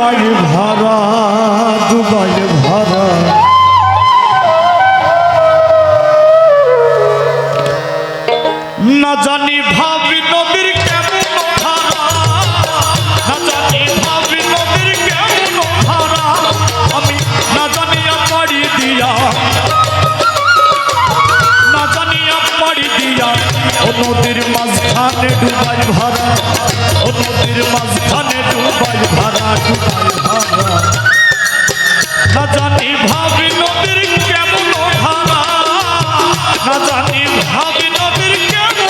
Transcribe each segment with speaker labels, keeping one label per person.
Speaker 1: Dubai ভরা Dubai ভাড়া ভাড়া ভাড়া না জানি ভাবি নদীর কেমন ধারা না জানি ভাবি নদীর কেমন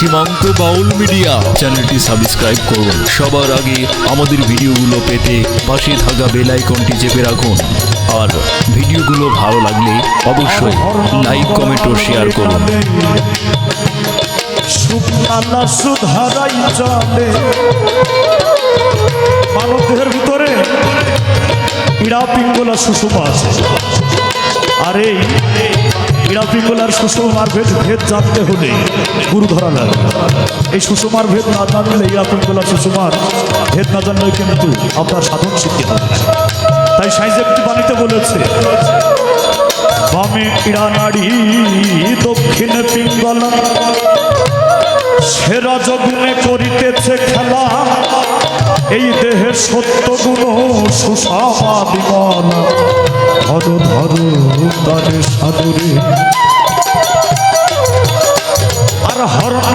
Speaker 2: সীমান্ত বাউল মিডিয়া। চ্যানেলটি সাবস্ক্রাইব করুন। সবার আগে আমাদের ভিডিওগুলো পেতে পাশে থাকা বেল আইকনটি চেপে রাখুন। আর ভিডিওগুলো ভালো লাগলে অবশ্যই লাইক, কমেন্ট ও শেয়ার করুন।
Speaker 1: শুকনালা সুধারাই চলে। মানব ভিতরে ইড়া পিঙ্গলা সুষমা আছে। আর পিঙ্গলার সুষমার ভেদ ভেদ জানতে হলে গুরু ধরা এই সুষমার ভেদ না জানলে ইড়া পিঙ্গলা সুষমার ভেদ না জানলে কিন্তু আপনার সাধন সিদ্ধি হবে। তাই সাইজ একটি বাণীতে বলেছে, বামে ইড়া নাড়ি, দক্ষিণে পিঙ্গলা। সেরা যগুনে করিতেছে খেলা। এই দেহের সত্য গুণ সুষমা দিবানা ধর ধর তারে সাদরে আর হরনাল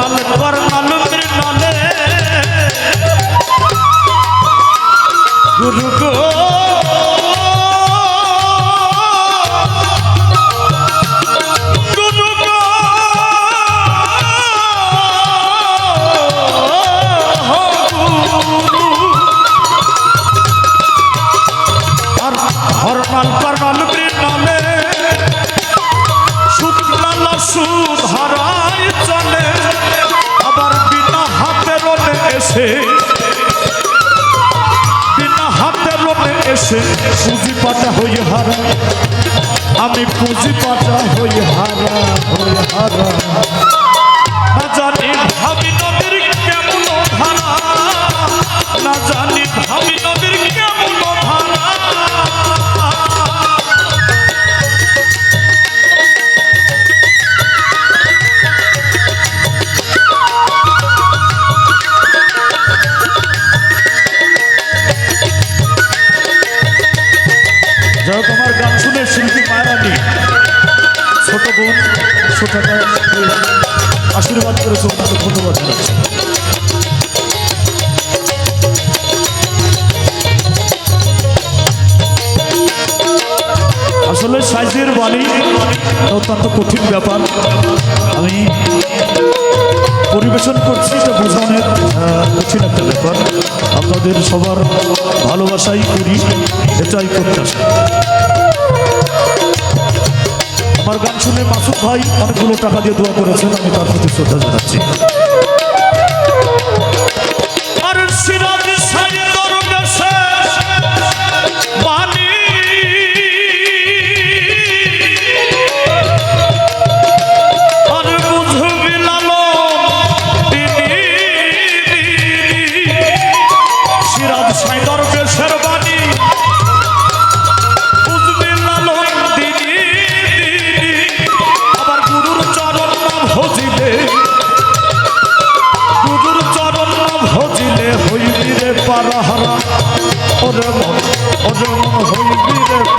Speaker 1: এসে পুঁজি পাটা হয়ে হারা। আমি পুঁজি শিল্পী মায়ারানি ছোট বোন ছোটটা আশীর্বাদ করেছে ওনাকে ধন্যবাদ জানাচ্ছি। আসলে সাইজের বাণী অত্যন্ত কঠিন ব্যাপার। আমি পরিবেশন করছি এটা বোঝানোর কঠিন একটা ব্যাপার। আপনাদের সবার ভালোবাসাই করি, এটাই প্রত্যাশা। আমার গান শুনে মাসুদ ভাই অনেকগুলো টাকা দিয়ে দোয়া করেছেন, আমি তার প্রতি শ্রদ্ধা জানাচ্ছি।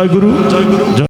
Speaker 1: जय गुरु जय गुरु